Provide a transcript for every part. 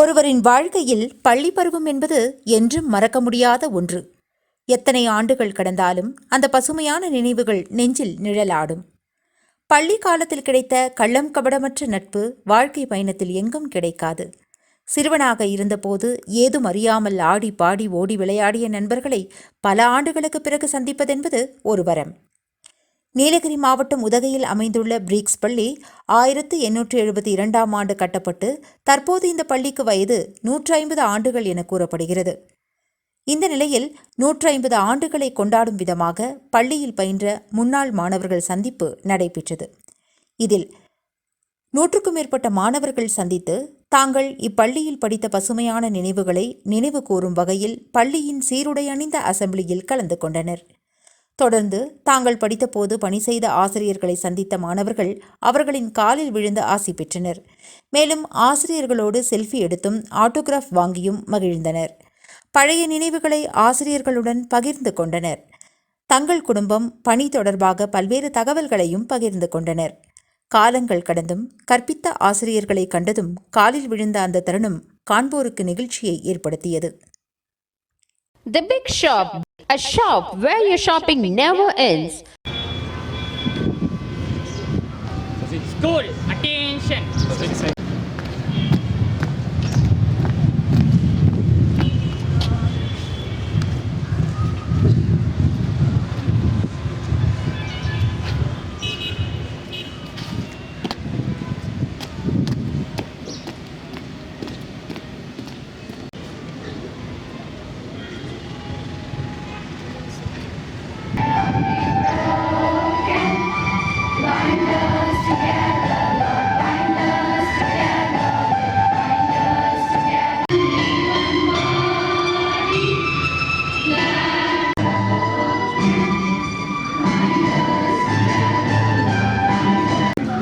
ஒருவரின் வாழ்க்கையில் பள்ளி பருவம் என்பது என்றும் மறக்க முடியாத ஒன்று. எத்தனை ஆண்டுகள் கடந்தாலும் அந்த பசுமையான நினைவுகள் நெஞ்சில் நிழலாடும். பள்ளி காலத்தில் கிடைத்த கள்ளம் கபடமற்ற நட்பு வாழ்க்கை பயணத்தில் எங்கும் கிடைக்காது. சிறுவனாக இருந்தபோது ஏதும் அறியாமல் ஆடி பாடி ஓடி விளையாடிய நண்பர்களை பல ஆண்டுகளுக்கு பிறகு சந்திப்பதென்பது ஒரு வரம். நீலகிரி மாவட்டம் உதகையில் அமைந்துள்ள பிரீக்ஸ் பள்ளி ஆயிரத்து எண்ணூற்று எழுபத்தி இரண்டாம் ஆண்டு கட்டப்பட்டு தற்போது இந்த பள்ளிக்கு வயது நூற்றி ஐம்பது ஆண்டுகள் என கூறப்படுகிறது. இந்த நிலையில் நூற்றி ஐம்பது ஆண்டுகளை கொண்டாடும் விதமாக பள்ளியில் பயின்ற முன்னாள் மாணவர்கள் சந்திப்பு நடைபெற்றது. இதில் நூற்றுக்கும் மேற்பட்ட மாணவர்கள் சந்தித்து தாங்கள் இப்பள்ளியில் படித்த பசுமையான நினைவுகளை நினைவு கூறும் வகையில் பள்ளியின் சீருடை அணிந்த அசெம்பிளியில் கலந்து கொண்டனர். தொடர்ந்து தாங்கள் படித்தபோது பணி செய்த ஆசிரியர்களை சந்தித்த மாணவர்கள் அவர்களின் காலில் விழுந்து ஆசி பெற்றனர். மேலும் ஆசிரியர்களோடு செல்ஃபி எடுத்தும் ஆட்டோகிராஃப் வாங்கியும் மகிழ்ந்தனர். பழைய நினைவுகளை ஆசிரியர்களுடன் பகிர்ந்து கொண்டனர். தங்கள் குடும்பம் பணி தொடர்பாக பல்வேறு தகவல்களையும் பகிர்ந்து கொண்டனர். காலங்கள் கடந்தும் கற்பித்த ஆசிரியர்களை கண்டதும் காலில் விழுந்த அந்த தருணம் காண்போருக்கு நெகிழ்ச்சியை ஏற்படுத்தியது. The Big Shop, a shop where your shopping never ends. School, attention!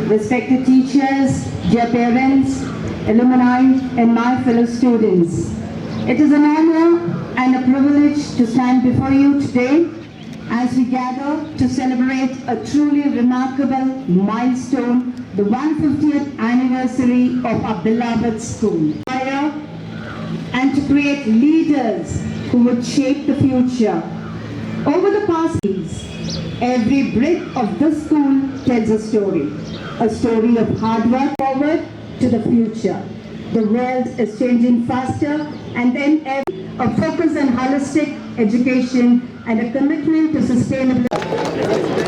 Respected teachers, dear parents, alumni, and my fellow students. It is an honor and a privilege to stand before you today as we gather to celebrate a truly remarkable milestone, the 150th anniversary of beloved school. And to create leaders who would shape the future. Over the past years, every brick of this school tells a story. A story of hard work forward to the future. The world is changing faster and then. A focus on holistic education and a commitment to sustainability.